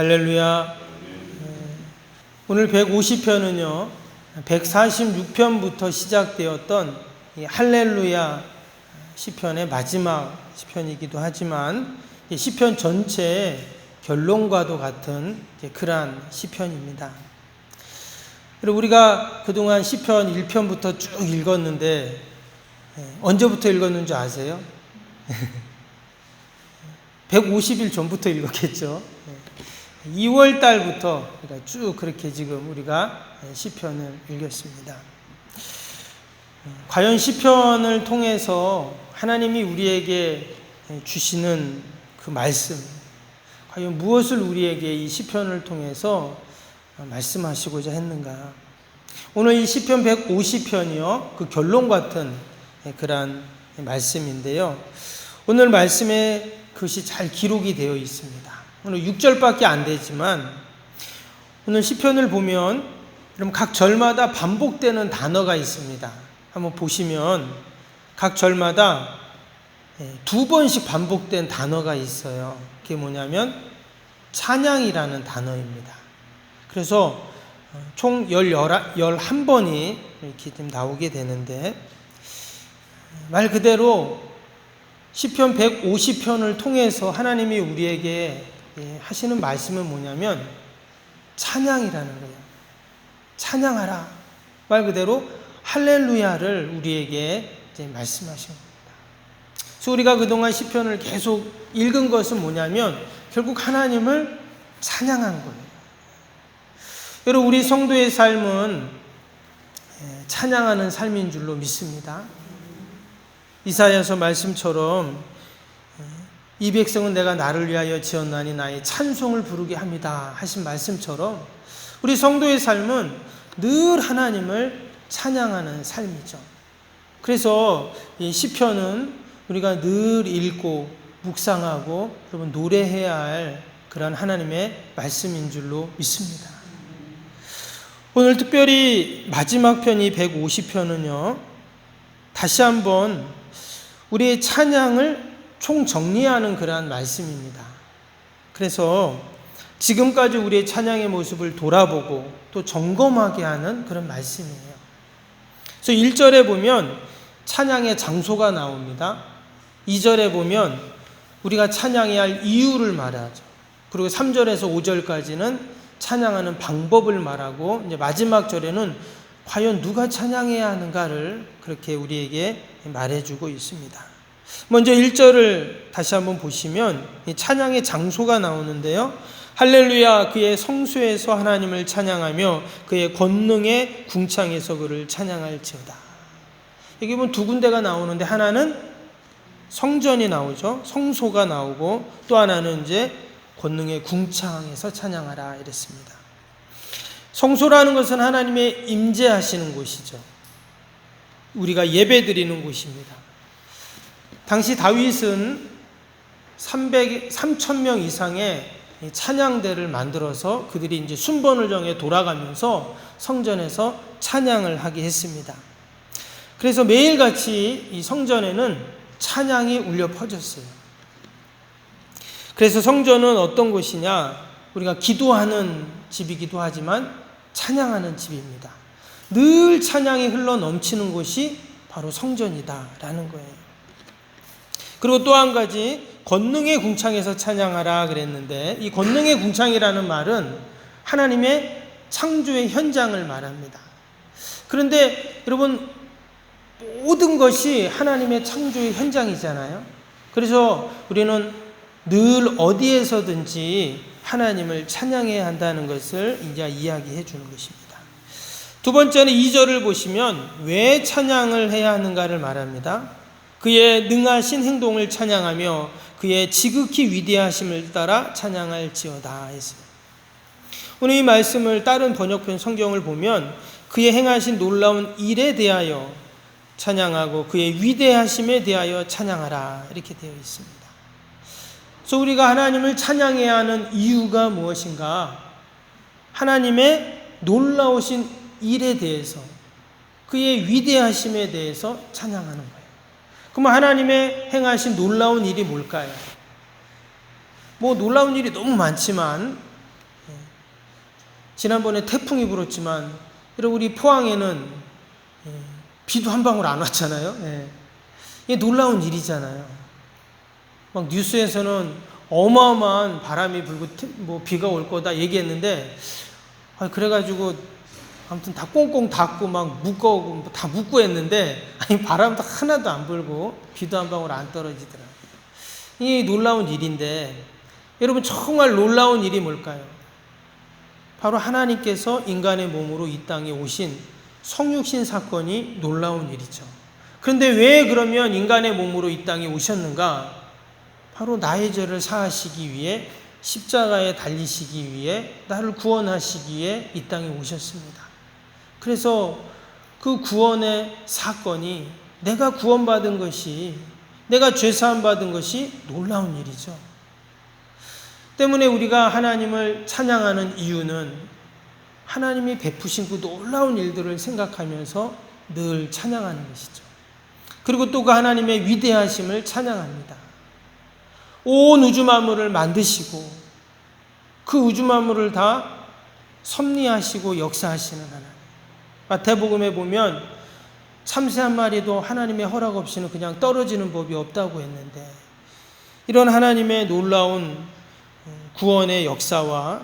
할렐루야. 오늘 150편은요, 146편부터 시작되었던 이 할렐루야 시편의 마지막 시편이기도 하지만 이 시편 전체의 결론과도 같은 그러한 시편입니다. 그리고 우리가 그동안 시편 1편부터 쭉 읽었는데 예, 언제부터 읽었는 줄 아세요? 150일 전부터 읽었겠죠. 2월 달부터 그러니까 쭉 그렇게 지금 우리가 시편을 읽었습니다. 과연 시편을 통해서 하나님이 우리에게 주시는 그 말씀, 과연 무엇을 우리에게 이 시편을 통해서 말씀하시고자 했는가? 오늘 이 시편 150편이요 그 결론 같은 그러한 말씀인데요. 오늘 말씀에 그것이 잘 기록이 되어 있습니다. 오늘 6절밖에 안 되지만 오늘 시편을 보면 그럼 각 절마다 반복되는 단어가 있습니다. 한번 보시면 각 절마다 예, 두 번씩 반복된 단어가 있어요. 그게 뭐냐면 찬양이라는 단어입니다. 그래서 어, 총 11번이 이렇게 좀 나오게 되는데 말 그대로 시편 150편을 통해서 하나님이 우리에게 예, 하시는 말씀은 뭐냐면 찬양이라는 거예요. 찬양하라. 말 그대로 할렐루야를 우리에게 말씀하신 겁니다. 그래서 우리가 그동안 시편을 계속 읽은 것은 뭐냐면 결국 하나님을 찬양한 거예요. 여러분 우리 성도의 삶은 예, 찬양하는 삶인 줄로 믿습니다. 이사야서 말씀처럼 이 백성은 내가 나를 위하여 지었나니 나의 찬송을 부르게 합니다 하신 말씀처럼 우리 성도의 삶은 늘 하나님을 찬양하는 삶이죠. 그래서 이 시편은 우리가 늘 읽고 묵상하고 여러분 노래해야 할 그런 하나님의 말씀인 줄로 믿습니다. 오늘 특별히 마지막 편이 150편은요. 다시 한번 우리의 찬양을 총 정리하는 그러한 말씀입니다. 그래서 지금까지 우리의 찬양의 모습을 돌아보고 또 점검하게 하는 그런 말씀이에요. 그래서 1절에 보면 찬양의 장소가 나옵니다. 2절에 보면 우리가 찬양해야 할 이유를 말하죠. 그리고 3절에서 5절까지는 찬양하는 방법을 말하고 이제 마지막 절에는 과연 누가 찬양해야 하는가를 그렇게 우리에게 말해주고 있습니다. 먼저 1절을 다시 한번 보시면 찬양의 장소가 나오는데요. 할렐루야 그의 성소에서 하나님을 찬양하며 그의 권능의 궁창에서 그를 찬양할지어다. 여기 보면 두 군데가 나오는데 하나는 성전이 나오죠. 성소가 나오고 또 하나는 이제 권능의 궁창에서 찬양하라 이랬습니다. 성소라는 것은 하나님의 임재하시는 곳이죠. 우리가 예배 드리는 곳입니다. 당시 다윗은 300, 3,000명 이상의 찬양대를 만들어서 그들이 이제 순번을 정해 돌아가면서 성전에서 찬양을 하게 했습니다. 그래서 매일같이 이 성전에는 찬양이 울려 퍼졌어요. 그래서 성전은 어떤 곳이냐? 우리가 기도하는 집이기도 하지만 찬양하는 집입니다. 늘 찬양이 흘러 넘치는 곳이 바로 성전이다라는 거예요. 그리고 또 한 가지 권능의 궁창에서 찬양하라 그랬는데 이 권능의 궁창이라는 말은 하나님의 창조의 현장을 말합니다. 그런데 여러분 모든 것이 하나님의 창조의 현장이잖아요. 그래서 우리는 늘 어디에서든지 하나님을 찬양해야 한다는 것을 이제 이야기해 주는 것입니다. 두 번째는 2절을 보시면 왜 찬양을 해야 하는가를 말합니다. 그의 능하신 행동을 찬양하며 그의 지극히 위대하심을 따라 찬양할지어다 했어요. 오늘 이 말씀을 다른 번역편 성경을 보면 그의 행하신 놀라운 일에 대하여 찬양하고 그의 위대하심에 대하여 찬양하라 이렇게 되어 있습니다. 그래서 우리가 하나님을 찬양해야 하는 이유가 무엇인가? 하나님의 놀라우신 일에 대해서 그의 위대하심에 대해서 찬양하는 거예요. 그러면 하나님의 행하신 놀라운 일이 뭘까요? 뭐 놀라운 일이 너무 많지만 예, 지난번에 태풍이 불었지만 여러분 우리 포항에는 예, 비도 한 방울 안 왔잖아요. 예. 이게 놀라운 일이잖아요. 막 뉴스에서는 어마어마한 바람이 불고 태- 뭐 비가 올 거다 얘기했는데 아, 그래가지고 아무튼 다 꽁꽁 닫고 막 묶어오고 뭐다 묶고 했는데 아니 바람도 하나도 안 불고 비도 한 방울 안 떨어지더라고요. 이 놀라운 일인데 여러분 정말 놀라운 일이 뭘까요? 바로 하나님께서 인간의 몸으로 이 땅에 오신 성육신 사건이 놀라운 일이죠. 그런데 왜 그러면 인간의 몸으로 이 땅에 오셨는가? 바로 나의 죄를 사하시기 위해 십자가에 달리시기 위해 나를 구원하시기 위해 이 땅에 오셨습니다. 그래서 그 구원의 사건이 내가 구원받은 것이 내가 죄사함 받은 것이 놀라운 일이죠. 때문에 우리가 하나님을 찬양하는 이유는 하나님이 베푸신 그 놀라운 일들을 생각하면서 늘 찬양하는 것이죠. 그리고 또 그 하나님의 위대하심을 찬양합니다. 온 우주 만물을 만드시고 그 우주 만물을 다 섭리하시고 역사하시는 하나님. 마태복음에 보면 참새 한 마리도 하나님의 허락 없이는 그냥 떨어지는 법이 없다고 했는데 이런 하나님의 놀라운 구원의 역사와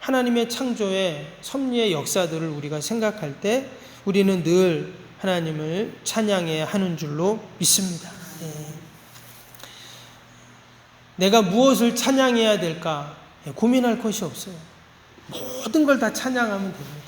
하나님의 창조의 섭리의 역사들을 우리가 생각할 때 우리는 늘 하나님을 찬양해야 하는 줄로 믿습니다. 예. 내가 무엇을 찬양해야 될까 예, 고민할 것이 없어요. 모든 걸 다 찬양하면 됩니다.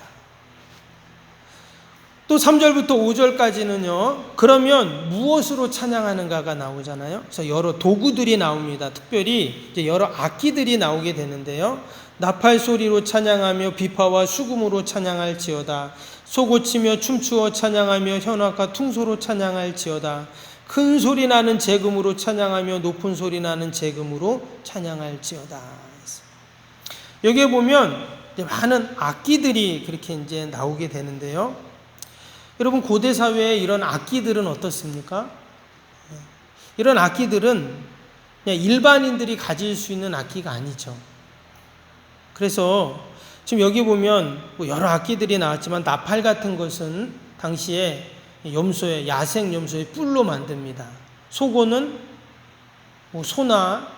또 3절부터 5절까지는요, 그러면 무엇으로 찬양하는가가 나오잖아요. 그래서 여러 도구들이 나옵니다. 특별히 이제 여러 악기들이 나오게 되는데요. 나팔 소리로 찬양하며 비파와 수금으로 찬양할지어다. 소고치며 춤추어 찬양하며 현악과 퉁소로 찬양할지어다. 큰 소리 나는 재금으로 찬양하며 높은 소리 나는 재금으로 찬양할지어다. 여기에 보면 많은 악기들이 그렇게 이제 나오게 되는데요. 여러분 고대 사회에 이런 악기들은 어떻습니까? 예. 이런 악기들은 그냥 일반인들이 가질 수 있는 악기가 아니죠. 그래서 지금 여기 보면 뭐 여러 악기들이 나왔지만 나팔 같은 것은 당시에 염소의 야생 염소의 뿔로 만듭니다. 소고는 뭐 소나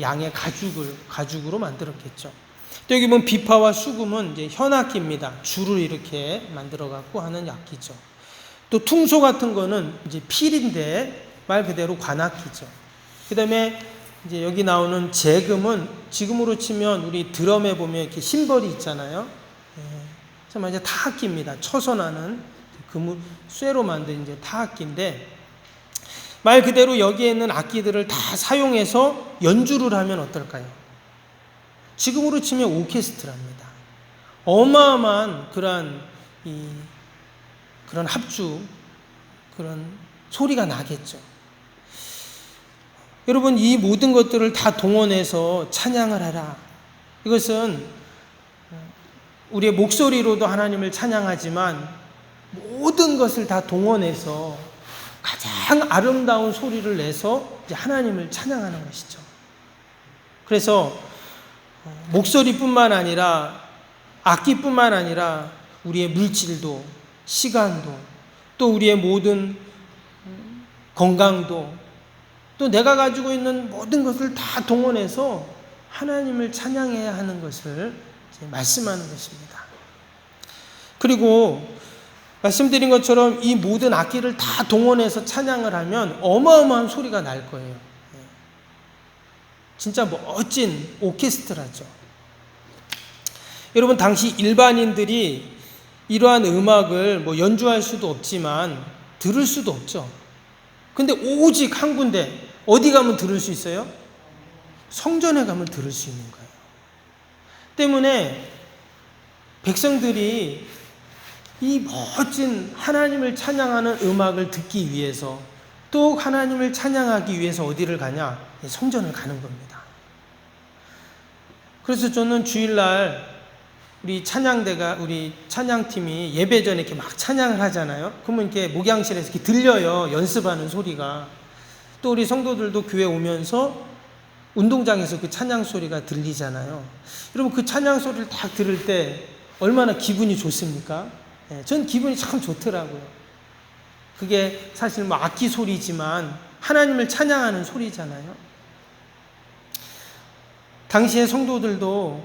양의 가죽을 가죽으로 만들었겠죠. 또 여기 보면 비파와 수금은 이제 현악기입니다. 줄을 이렇게 만들어 갖고 하는 악기죠. 또 퉁소 같은 거는 이제 필인데 말 그대로 관악기죠. 그다음에 이제 여기 나오는 재금은 지금으로 치면 우리 드럼에 보면 이렇게 심벌이 있잖아요. 예. 정말 이제 타악기입니다. 처선하는 금을 쇠로 만든 이제 타악기인데 말 그대로 여기에 있는 악기들을 다 사용해서 연주를 하면 어떨까요? 지금으로 치면 오케스트라입니다. 어마어마한 그런 이 그런 합주 그런 소리가 나겠죠. 여러분 이 모든 것들을 다 동원해서 찬양을 하라. 이것은 우리의 목소리로도 하나님을 찬양하지만 모든 것을 다 동원해서 가장 아름다운 소리를 내서 하나님을 찬양하는 것이죠. 그래서 목소리뿐만 아니라 악기뿐만 아니라 우리의 물질도 시간도 또 우리의 모든 건강도 또 내가 가지고 있는 모든 것을 다 동원해서 하나님을 찬양해야 하는 것을 말씀하는 것입니다. 그리고 말씀드린 것처럼 이 모든 악기를 다 동원해서 찬양을 하면 어마어마한 소리가 날 거예요. 진짜 멋진 오케스트라죠. 여러분 당시 일반인들이 이러한 음악을 뭐 연주할 수도 없지만 들을 수도 없죠. 근데 오직 한 군데 어디 가면 들을 수 있어요? 성전에 가면 들을 수 있는 거예요. 때문에 백성들이 이 멋진 하나님을 찬양하는 음악을 듣기 위해서 또 하나님을 찬양하기 위해서 어디를 가냐? 성전을 가는 겁니다. 그래서 저는 주일날 우리 찬양대가 우리 찬양팀이 예배 전에 이렇게 막 찬양을 하잖아요. 그러면 이렇게 목양실에서 이렇게 들려요. 연습하는 소리가. 또 우리 성도들도 교회 오면서 운동장에서 그 찬양 소리가 들리잖아요. 여러분 그 찬양 소리를 딱 들을 때 얼마나 기분이 좋습니까? 예, 전 기분이 참 좋더라고요. 그게 사실 뭐 악기 소리지만 하나님을 찬양하는 소리잖아요. 당시의 성도들도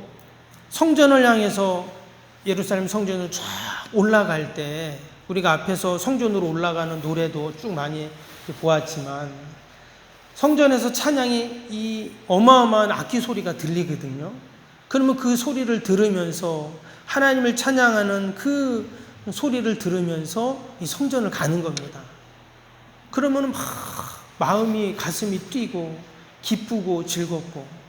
성전을 향해서 예루살렘 성전을 쫙 올라갈 때 우리가 앞에서 성전으로 올라가는 노래도 쭉 많이 보았지만 성전에서 찬양이 이 어마어마한 악기 소리가 들리거든요. 그러면 그 소리를 들으면서 하나님을 찬양하는 그 소리를 들으면서 이 성전을 가는 겁니다. 그러면 막 마음이 가슴이 뛰고 기쁘고 즐겁고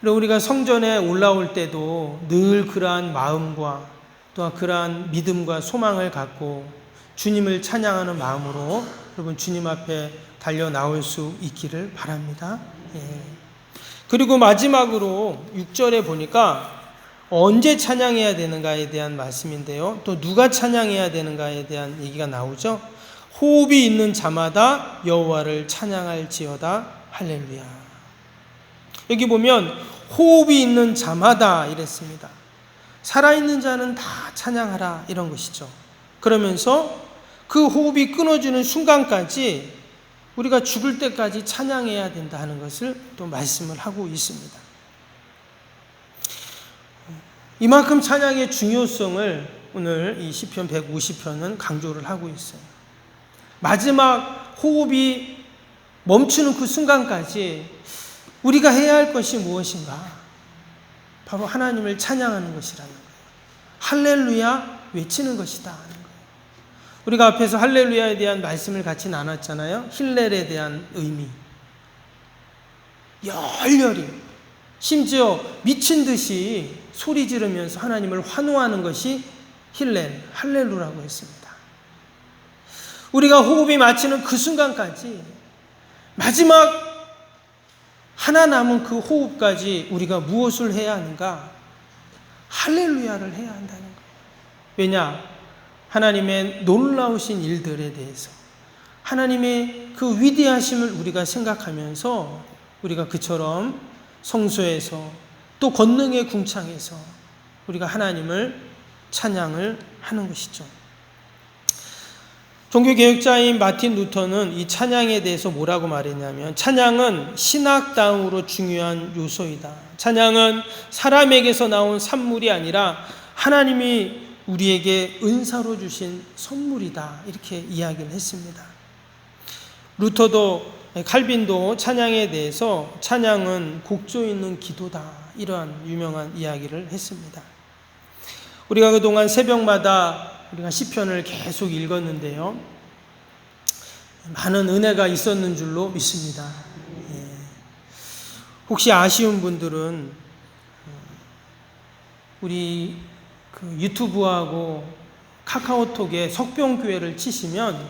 그리고 우리가 성전에 올라올 때도 늘 그러한 마음과 또 그러한 믿음과 소망을 갖고 주님을 찬양하는 마음으로 여러분 주님 앞에 달려 나올 수 있기를 바랍니다. 예. 그리고 마지막으로 6절에 보니까 언제 찬양해야 되는가에 대한 말씀인데요. 또 누가 찬양해야 되는가에 대한 얘기가 나오죠. 호흡이 있는 자마다 여호와를 찬양할지어다 할렐루야. 여기 보면 호흡이 있는 자마다 이랬습니다. 살아있는 자는 다 찬양하라 이런 것이죠. 그러면서 그 호흡이 끊어지는 순간까지 우리가 죽을 때까지 찬양해야 된다 하는 것을 또 말씀을 하고 있습니다. 이만큼 찬양의 중요성을 오늘 이 시편 150편은 강조를 하고 있어요. 마지막 호흡이 멈추는 그 순간까지 우리가 해야 할 것이 무엇인가? 바로 하나님을 찬양하는 것이라는 거예요. 할렐루야 외치는 것이다. 우리가 앞에서 할렐루야에 대한 말씀을 같이 나눴잖아요. 힐렐에 대한 의미. 열렬히 심지어 미친 듯이 소리 지르면서 하나님을 환호하는 것이 힐렐, 할렐루라고 했습니다. 우리가 호흡이 마치는 그 순간까지 마지막 하나 남은 그 호흡까지 우리가 무엇을 해야 하는가? 할렐루야를 해야 한다는 거예요. 왜냐? 하나님의 놀라우신 일들에 대해서 하나님의 그 위대하심을 우리가 생각하면서 우리가 그처럼 성소에서 또 권능의 궁창에서 우리가 하나님을 찬양을 하는 것이죠. 종교개혁자인 마틴 루터는 이 찬양에 대해서 뭐라고 말했냐면 찬양은 신학다움으로 중요한 요소이다. 찬양은 사람에게서 나온 산물이 아니라 하나님이 우리에게 은사로 주신 선물이다. 이렇게 이야기를 했습니다. 루터도 칼빈도 찬양에 대해서 찬양은 곡조 있는 기도다. 이러한 유명한 이야기를 했습니다. 우리가 그동안 새벽마다 우리가 시편을 계속 읽었는데요. 많은 은혜가 있었는 줄로 믿습니다. 예. 혹시 아쉬운 분들은 우리 그 유튜브하고 카카오톡에 석병교회를 치시면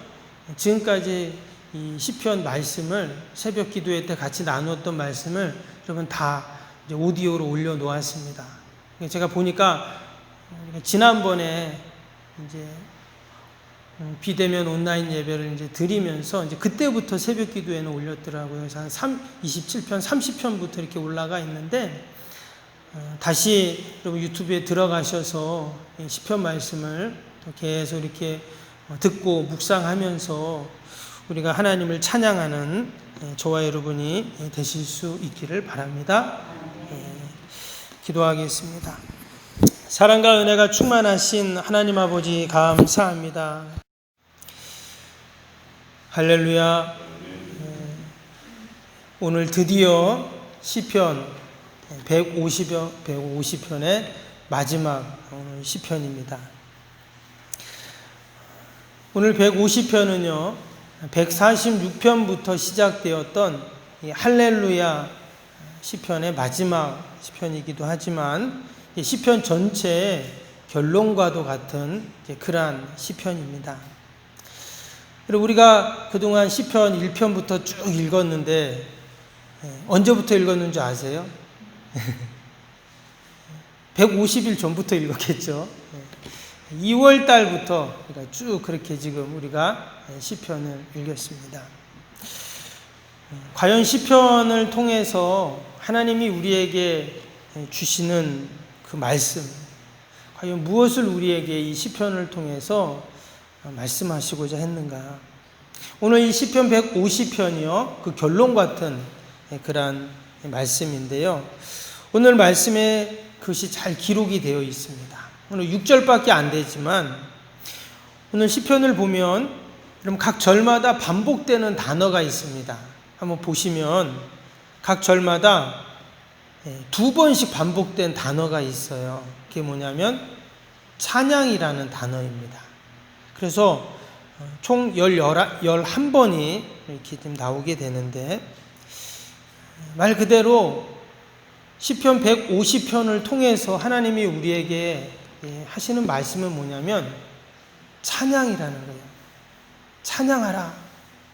지금까지 이 시편 말씀을 새벽 기도회 때 같이 나누었던 말씀을 여러분 다 오디오로 올려 놓았습니다. 제가 보니까 지난번에 이제 비대면 온라인 예배를 이제 드리면서 이제 그때부터 새벽 기도에는 올렸더라고요. 그래서 한 3, 27편, 30편부터 이렇게 올라가 있는데 어, 다시 여러분 유튜브에 들어가셔서 시편 말씀을 계속 이렇게 어, 듣고 묵상하면서 우리가 하나님을 찬양하는 예, 저와 여러분이 되실 수 있기를 바랍니다. 예, 기도하겠습니다. 사랑과 은혜가 충만하신 하나님 아버지 감사합니다. 할렐루야. 예, 오늘 드디어 시편 150여 150편의 마지막 오늘 시편입니다. 오늘 150편은요. 146편부터 시작되었던 할렐루야 시편의 마지막 시편이기도 하지만 시편 전체의 결론과도 같은 그러한 시편입니다. 그리고 우리가 그동안 시편 1편부터 쭉 읽었는데 언제부터 읽었는지 아세요? 150일 전부터 읽었겠죠. 2월 달부터 그러니까 쭉 그렇게 지금 우리가 시편을 읽었습니다. 과연 시편을 통해서 하나님이 우리에게 주시는 그 말씀, 과연 무엇을 우리에게 이 시편을 통해서 말씀하시고자 했는가? 오늘 이 시편 150편이요 그 결론 같은 그러한 말씀인데요. 오늘 말씀에 그것이 잘 기록이 되어 있습니다. 오늘 6절밖에 안 되지만 오늘 시편을 보면 그럼 각 절마다 반복되는 단어가 있습니다. 한번 보시면 각 절마다 예, 두 번씩 반복된 단어가 있어요. 그게 뭐냐면 찬양이라는 단어입니다. 그래서 어, 총 11번이 이렇게 좀 나오게 되는데 말 그대로 시편 150편을 통해서 하나님이 우리에게 예, 하시는 말씀은 뭐냐면 찬양이라는 거예요. 찬양하라.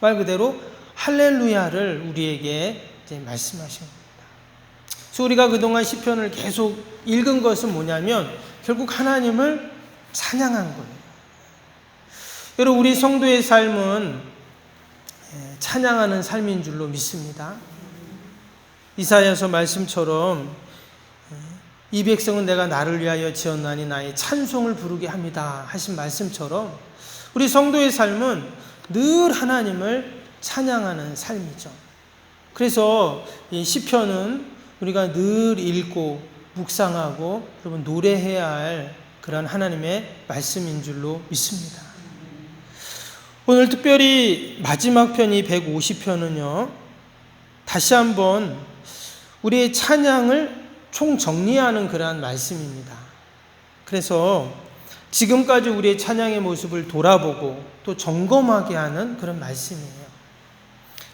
말 그대로 할렐루야를 우리에게 말씀하신 겁니다. 그래서 우리가 그동안 시편을 계속 읽은 것은 뭐냐면 결국 하나님을 찬양한 거예요. 여러분 우리 성도의 삶은 예, 찬양하는 삶인 줄로 믿습니다. 이사야서 말씀처럼 예, 이 백성은 내가 나를 위하여 지었나니 나의 찬송을 부르게 합니다 하신 말씀처럼 우리 성도의 삶은 늘 하나님을 찬양하는 삶이죠. 그래서 이 시편은 우리가 늘 읽고 묵상하고 여러분 노래해야 할 그런 하나님의 말씀인 줄로 믿습니다. 오늘 특별히 마지막 편이 150편은요. 다시 한번 우리의 찬양을 총 정리하는 그러한 말씀입니다. 그래서 지금까지 우리의 찬양의 모습을 돌아보고 또 점검하게 하는 그런 말씀이에요.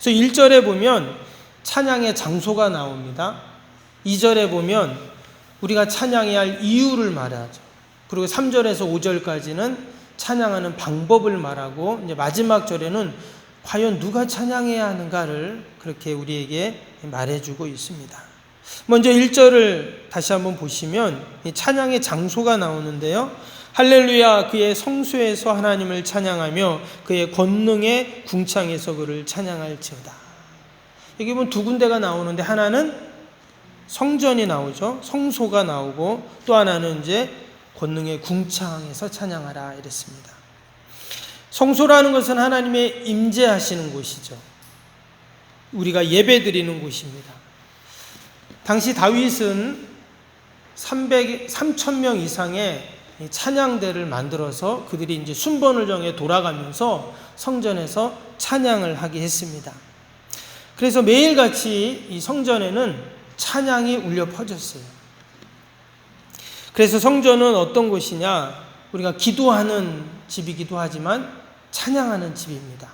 그래서 1절에 보면 찬양의 장소가 나옵니다. 2절에 보면 우리가 찬양해야 할 이유를 말하죠. 그리고 3절에서 5절까지는 찬양하는 방법을 말하고 이제 마지막 절에는 과연 누가 찬양해야 하는가를 그렇게 우리에게 말해주고 있습니다. 먼저 1절을 다시 한번 보시면 찬양의 장소가 나오는데요. 할렐루야 그의 성수에서 하나님을 찬양하며 그의 권능의 궁창에서 그를 찬양할지어다. 여기 보면 두 군데가 나오는데 하나는 성전이 나오죠. 성소가 나오고 또 하나는 이제 권능의 궁창에서 찬양하라 이랬습니다. 성소라는 것은 하나님의 임재하시는 곳이죠. 우리가 예배드리는 곳입니다. 당시 다윗은 300, 3,000명 이상의 찬양대를 만들어서 그들이 이제 순번을 정해 돌아가면서 성전에서 찬양을 하게 했습니다. 그래서 매일같이 이 성전에는 찬양이 울려 퍼졌어요. 그래서 성전은 어떤 곳이냐? 우리가 기도하는 집이기도 하지만 찬양하는 집입니다.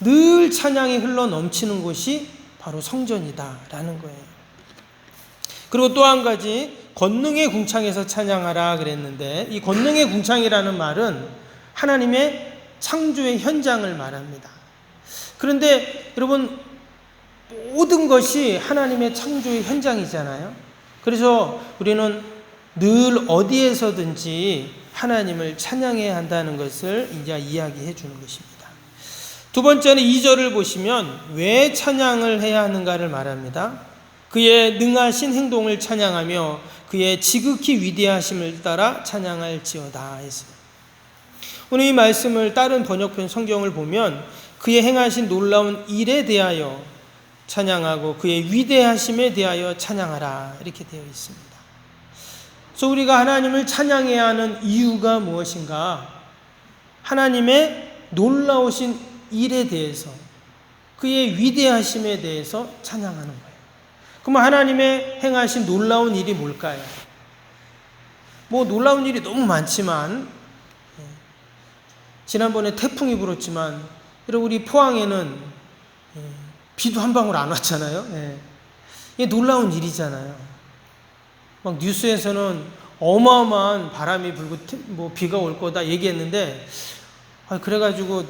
늘 찬양이 흘러 넘치는 곳이 바로 성전이다라는 거예요. 그리고 또 한 가지 권능의 궁창에서 찬양하라 그랬는데 이 권능의 궁창이라는 말은 하나님의 창조의 현장을 말합니다. 그런데 여러분 모든 것이 하나님의 창조의 현장이잖아요. 그래서 우리는 늘 어디에서든지 하나님을 찬양해야 한다는 것을 이제 이야기해 주는 것입니다. 두 번째는 2절을 보시면 왜 찬양을 해야 하는가를 말합니다. 그의 능하신 행동을 찬양하며 그의 지극히 위대하심을 따라 찬양할지어다 했어요. 오늘 이 말씀을 다른 번역편 성경을 보면 그의 행하신 놀라운 일에 대하여 찬양하고 그의 위대하심에 대하여 찬양하라 이렇게 되어 있습니다. 그래서 우리가 하나님을 찬양해야 하는 이유가 무엇인가? 하나님의 놀라우신 일에 대해서 그의 위대하심에 대해서 찬양하는 거예요. 그럼 하나님의 행하신 놀라운 일이 뭘까요? 뭐 놀라운 일이 너무 많지만 예, 지난번에 태풍이 불었지만 여러분 우리 포항에는 예, 비도 한 방울 안 왔잖아요. 예. 이게 놀라운 일이잖아요. 막 뉴스에서는 어마어마한 바람이 불고 뭐 비가 올 거다 얘기했는데 아 그래가지고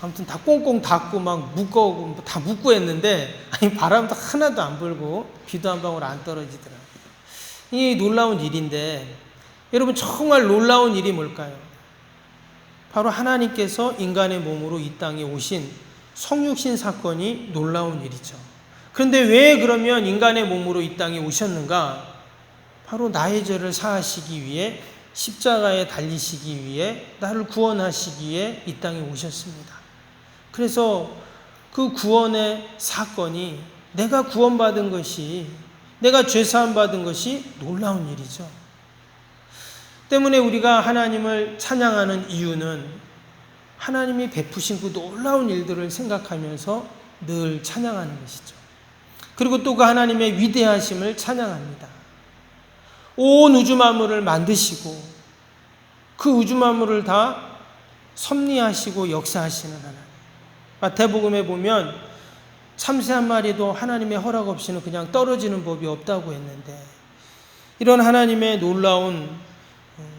아무튼 다 꽁꽁 닫고 막 묶어오고 다 묶고 했는데 아니 바람도 하나도 안 불고 비도 한 방울 안 떨어지더라. 이 놀라운 일인데 여러분 정말 놀라운 일이 뭘까요? 바로 하나님께서 인간의 몸으로 이 땅에 오신 성육신 사건이 놀라운 일이죠. 그런데 왜 그러면 인간의 몸으로 이 땅에 오셨는가? 바로 나의 죄를 사하시기 위해 십자가에 달리시기 위해 나를 구원하시기 위해 이 땅에 오셨습니다. 그래서 그 구원의 사건이 내가 구원받은 것이 내가 죄사함 받은 것이 놀라운 일이죠. 때문에 우리가 하나님을 찬양하는 이유는 하나님이 베푸신 그 놀라운 일들을 생각하면서 늘 찬양하는 것이죠. 그리고 또 그 하나님의 위대하심을 찬양합니다. 온 우주 만물을 만드시고 그 우주 만물을 다 섭리하시고 역사하시는 하나님. 마태복음에 보면 참새 한 마리도 하나님의 허락 없이는 그냥 떨어지는 법이 없다고 했는데 이런 하나님의 놀라운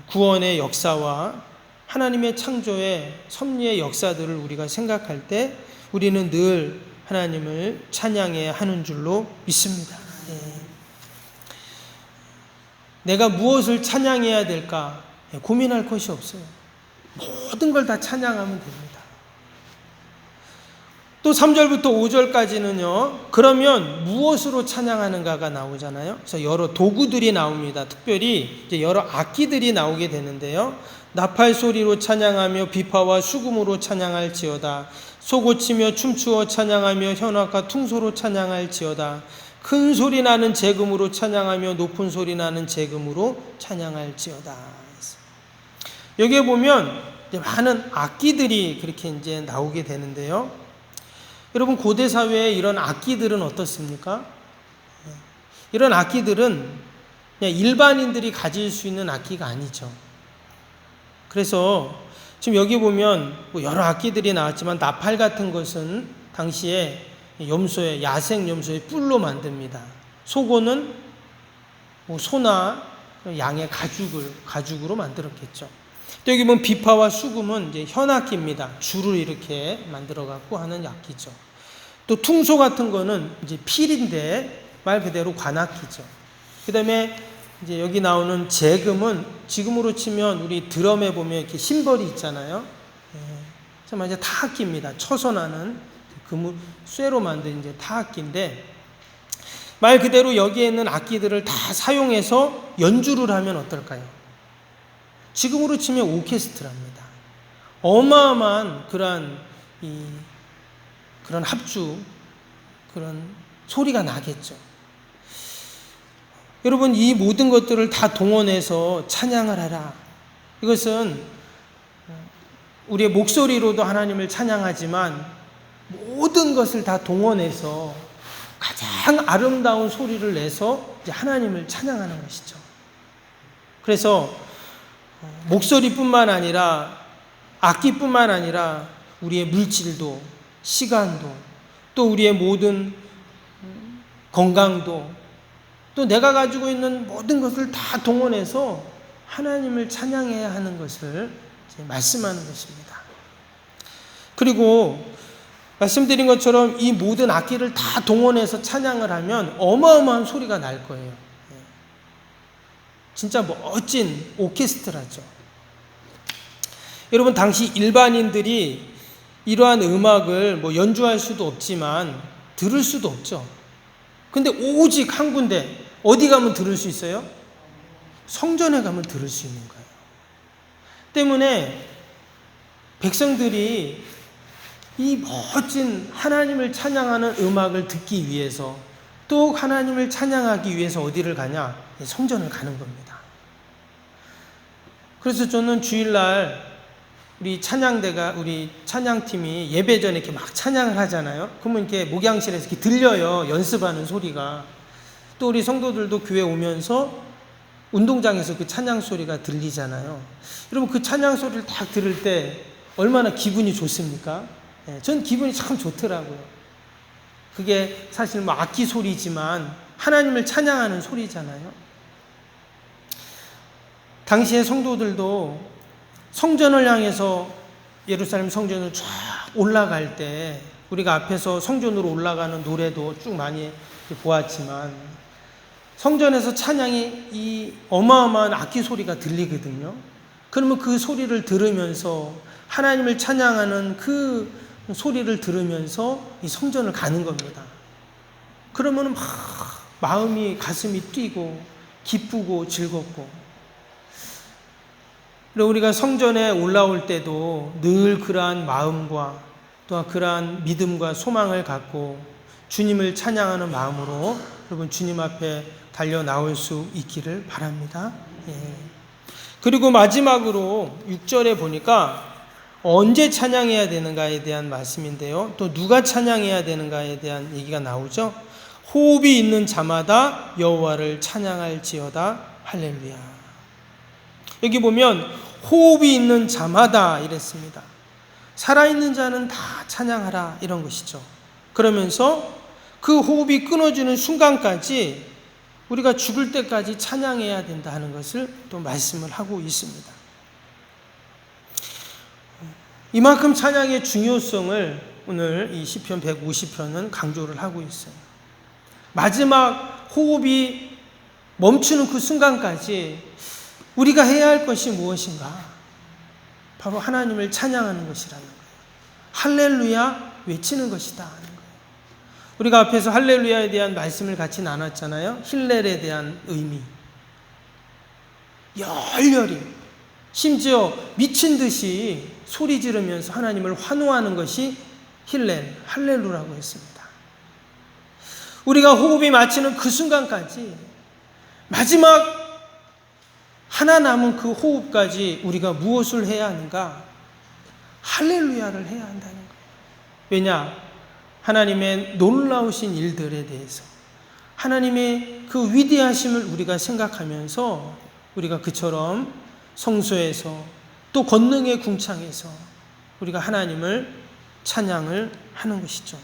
구원의 역사와 하나님의 창조의 섭리의 역사들을 우리가 생각할 때 우리는 늘 하나님을 찬양해야 하는 줄로 믿습니다. 예. 내가 무엇을 찬양해야 될까 예, 고민할 것이 없어요. 모든 걸 다 찬양하면 됩니다. 또 3절부터 5절까지는요, 그러면 무엇으로 찬양하는가가 나오잖아요. 그래서 여러 도구들이 나옵니다. 특별히 이제 여러 악기들이 나오게 되는데요. 나팔 소리로 찬양하며 비파와 수금으로 찬양할지어다. 소고치며 춤추어 찬양하며 현악과 퉁소로 찬양할지어다. 큰 소리 나는 재금으로 찬양하며 높은 소리 나는 재금으로 찬양할지어다. 여기에 보면 많은 악기들이 그렇게 이제 나오게 되는데요. 여러분 고대 사회에 이런 악기들은 어떻습니까? 이런 악기들은 그냥 일반인들이 가질 수 있는 악기가 아니죠. 그래서 지금 여기 보면 뭐 여러 악기들이 나왔지만 나팔 같은 것은 당시에 염소의 야생 염소의 뿔로 만듭니다. 소고는 뭐 소나 양의 가죽을 가죽으로 만들었겠죠. 또 여기 보면 비파와 수금은 이제 현악기입니다. 줄을 이렇게 만들어 갖고 하는 악기죠. 또 퉁소 같은 거는 이제 필인데 말 그대로 관악기죠. 그다음에 이제 여기 나오는 재금은 지금으로 치면 우리 드럼에 보면 이렇게 심벌이 있잖아요. 예. 정말 이제 타악기입니다. 쳐서 나는 금을 쇠로 만든 이제 타악기인데 말 그대로 여기에 있는 악기들을 다 사용해서 연주를 하면 어떨까요? 지금으로 치면 오케스트라입니다. 어마어마한 그러한 이 그런 합주, 그런 소리가 나겠죠. 여러분, 이 모든 것들을 다 동원해서 찬양을 하라. 이것은 우리의 목소리로도 하나님을 찬양하지만 모든 것을 다 동원해서 가장 아름다운 소리를 내서 하나님을 찬양하는 것이죠. 그래서 목소리뿐만 아니라 악기뿐만 아니라 우리의 물질도 시간도 또 우리의 모든 건강도 또 내가 가지고 있는 모든 것을 다 동원해서 하나님을 찬양해야 하는 것을 말씀하는 것입니다. 그리고 말씀드린 것처럼 이 모든 악기를 다 동원해서 찬양을 하면 어마어마한 소리가 날 거예요. 진짜 멋진 오케스트라죠. 여러분, 당시 일반인들이 이러한 음악을 뭐 연주할 수도 없지만 들을 수도 없죠. 근데 오직 한 군데 어디 가면 들을 수 있어요? 성전에 가면 들을 수 있는 거예요. 때문에 백성들이 이 멋진 하나님을 찬양하는 음악을 듣기 위해서 또 하나님을 찬양하기 위해서 어디를 가냐? 성전을 가는 겁니다. 그래서 저는 주일날 우리 찬양대가 우리 찬양팀이 예배 전에 이렇게 막 찬양을 하잖아요. 그러면 이렇게 목양실에서 이렇게 들려요. 연습하는 소리가. 또 우리 성도들도 교회 오면서 운동장에서 그 찬양 소리가 들리잖아요. 여러분 그 찬양 소리를 딱 들을 때 얼마나 기분이 좋습니까? 예, 전 기분이 참 좋더라고요. 그게 사실 뭐 악기 소리지만 하나님을 찬양하는 소리잖아요. 당시의 성도들도 성전을 향해서 예루살렘 성전을 쫙 올라갈 때 우리가 앞에서 성전으로 올라가는 노래도 쭉 많이 보았지만 성전에서 찬양이 이 어마어마한 악기 소리가 들리거든요. 그러면 그 소리를 들으면서 하나님을 찬양하는 그 소리를 들으면서 이 성전을 가는 겁니다. 그러면 막 마음이 가슴이 뛰고 기쁘고 즐겁고 그리고 우리가 성전에 올라올 때도 늘 그러한 마음과 또 그러한 믿음과 소망을 갖고 주님을 찬양하는 마음으로 여러분 주님 앞에 달려 나올 수 있기를 바랍니다. 예. 그리고 마지막으로 6절에 보니까 언제 찬양해야 되는가에 대한 말씀인데요. 또 누가 찬양해야 되는가에 대한 얘기가 나오죠. 호흡이 있는 자마다 여호와를 찬양할지어다 할렐루야. 여기 보면 호흡이 있는 자마다 이랬습니다. 살아있는 자는 다 찬양하라 이런 것이죠. 그러면서 그 호흡이 끊어지는 순간까지 우리가 죽을 때까지 찬양해야 된다 하는 것을 또 말씀을 하고 있습니다. 이만큼 찬양의 중요성을 오늘 이 시편 150편은 강조를 하고 있어요. 마지막 호흡이 멈추는 그 순간까지 우리가 해야 할 것이 무엇인가? 바로 하나님을 찬양하는 것이라는 거예요. 할렐루야 외치는 것이다. 우리가 앞에서 할렐루야에 대한 말씀을 같이 나눴잖아요. 힐렐에 대한 의미. 열렬히 심지어 미친 듯이 소리 지르면서 하나님을 환호하는 것이 힐렐, 할렐루라고 했습니다. 우리가 호흡이 마치는 그 순간까지 마지막 하나 남은 그 호흡까지 우리가 무엇을 해야 하는가? 할렐루야를 해야 한다는 거예요. 왜냐? 하나님의 놀라우신 일들에 대해서 하나님의 그 위대하심을 우리가 생각하면서 우리가 그처럼 성소에서 또 권능의 궁창에서 우리가 하나님을 찬양을 하는 것이죠.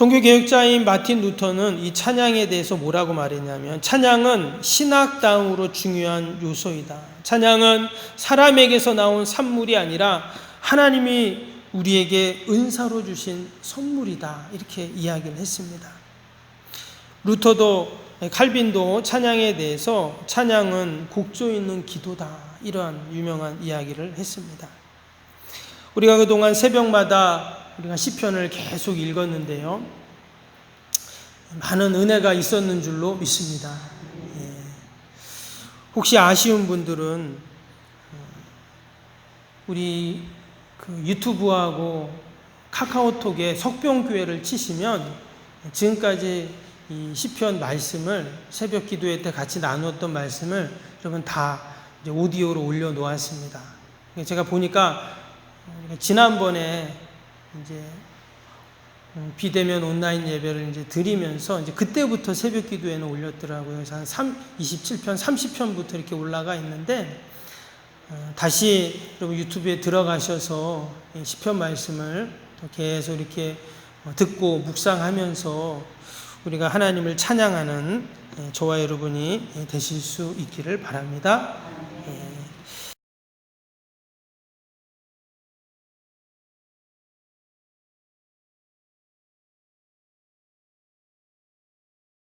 종교개혁자인 마틴 루터는 이 찬양에 대해서 뭐라고 말했냐면 찬양은 신학다움으로 중요한 요소이다. 찬양은 사람에게서 나온 산물이 아니라 하나님이 우리에게 은사로 주신 선물이다. 이렇게 이야기를 했습니다. 루터도 칼빈도 찬양에 대해서 찬양은 곡조 있는 기도다. 이러한 유명한 이야기를 했습니다. 우리가 그동안 새벽마다 우리가 시편을 계속 읽었는데요. 많은 은혜가 있었는 줄로 믿습니다. 예. 혹시 아쉬운 분들은 우리 그 유튜브하고 카카오톡에 석병교회를 치시면 지금까지 이 시편 말씀을 새벽 기도회 때 같이 나누었던 말씀을 여러분 다 오디오로 올려 놓았습니다. 제가 보니까 지난번에 이제 비대면 온라인 예배를 이제 드리면서 이제 그때부터 새벽 기도에는 올렸더라고요. 그래서 한 3, 27편, 30편부터 이렇게 올라가 있는데 어, 다시 여러분 유튜브에 들어가셔서 시편 말씀을 계속 이렇게 어, 듣고 묵상하면서 우리가 하나님을 찬양하는 저와 여러분이 되실 수 있기를 바랍니다.